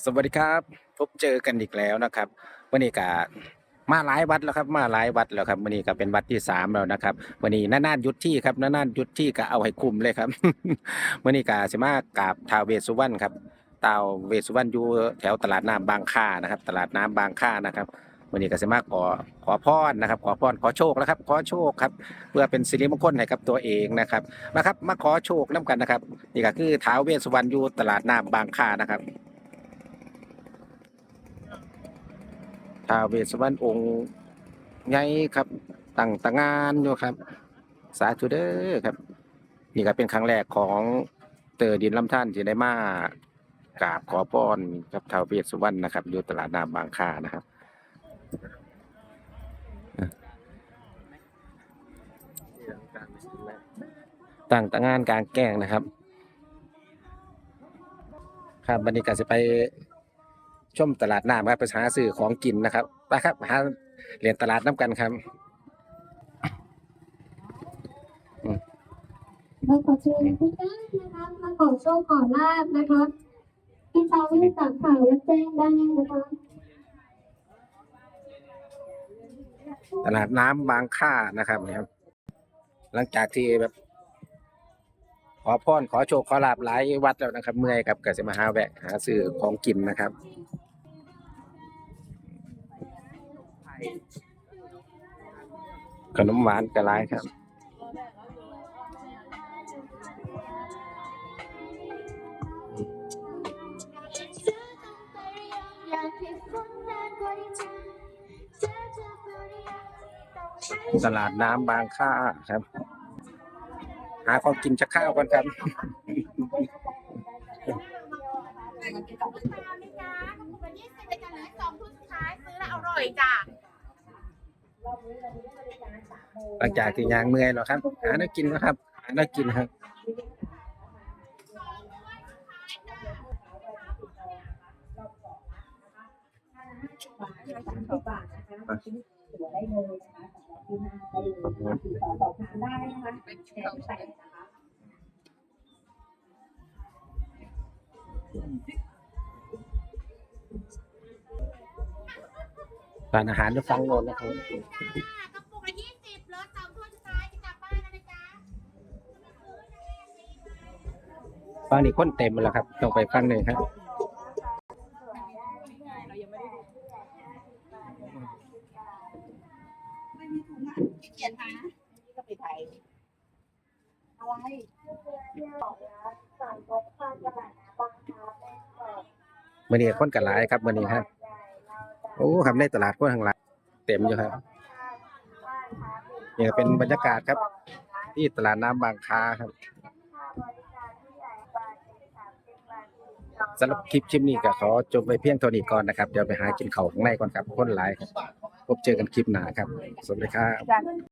สวัสดีครับ พบเจอกันอีกแล้วนะครับวันนี้ก็มาหลายวัดแล้วครับมาหลายวัดแล้วครับวันนี้ก็เป็นวัดที่สามแล้วนะครับวันนี้นานๆหยุดที่ครับนานๆหยุดที่ก็เอาให้คุ้มเลยครับวันนี้ก็สิมากราบท้าวเวสสุวรรณครับท้าวเวสสุวรรณอยู่แถวตลาดน้ำบางค่านะครับ ตลาดน้ำบางค่านะครับวันนี้ก็สิมาขอขอพรนะครับ ขอพรขอโชคแล้วครับ ขอโชคครับ เพื่อเป็นสิริมงคลให้กับตัวเองนะครับนะครับ มาขอโชคน้กันนะครับนี่ก็คือท้าวเวสสุวรรณอยู่ตลาดน้ำบางค่านะครับาวเวสสวรรณองค์ใหญ่ครับตั้งตางานอยู่ครับ สาธุเด้อครับ นี่ก็เป็นครั้งแรกของเตอดินลำท่านที่ได้มากราบขอพรกับท้าวเวสสุวรรณนะครับ อยู่ตลาดน้ำบางค่านะครับตั้งตางานกลางแก้งนะครับ ครับวันนี้ก็จะไป ชมตลาดน้ำครับไปหาซื้อของกินนะครับไปครับหาเรียนตลาดน้ำกันครับเราขอเชิญทุกท่านนะคะมาขอโชคขอลาบนะคะที่ทางที่สาขาและแจ้งได้นะคะ ตลาดน้ำบางค่านะครับนี่ครับ หลังจากที่แบบ ขอพรขอโชคขอลาบหลายวัดแล้วนะครับ เมื่อยครับก็จะมาหาแวะหาซื้อของกินนะครับ ขนมหวานกระไรครับตลาดน้ำบางค่าครับ หาของกินจะข้าวกันครับตามนี่จ้ากระปุกละยี่สิบเลยจ้ะเลือสองทุนสุดท้ายซื้อแล้วอร่อยจ้ะ หลังจากที่ยางเมื่อยแล้วครับ หาเนื้อกินนะครับ หาเนื้อกินครับ ร้านอาหารจะฟังโน้นนะครับกระปุกละยี่สิบเหลือสองทุนสุดท้ายจะกลับบ้านแล้วนะจ๊ะฟังนี่คนเต็มแล้วครับ ต้องไปฟังหนึ่งครับเขียนหาก็ไปไทยอะไรมื่อนี้คนกันหลายครับมื่อนี้ครับโอ้ครับในตลาดคนทางหลายเต็มอยู่ครับนี่เป็นบรรยากาศครับ ที่ตลาดน้ำบางคาครับสำหรับคลิปคลิปนี้ก็ขอจบไปเพียงเท่านี้ก่อนนะครับ เดี๋ยวไปหากินเข่าข้างในก่อนครับ คนหลายครับ พบเจอกันคลิปหน้าครับ สวัสดีครับ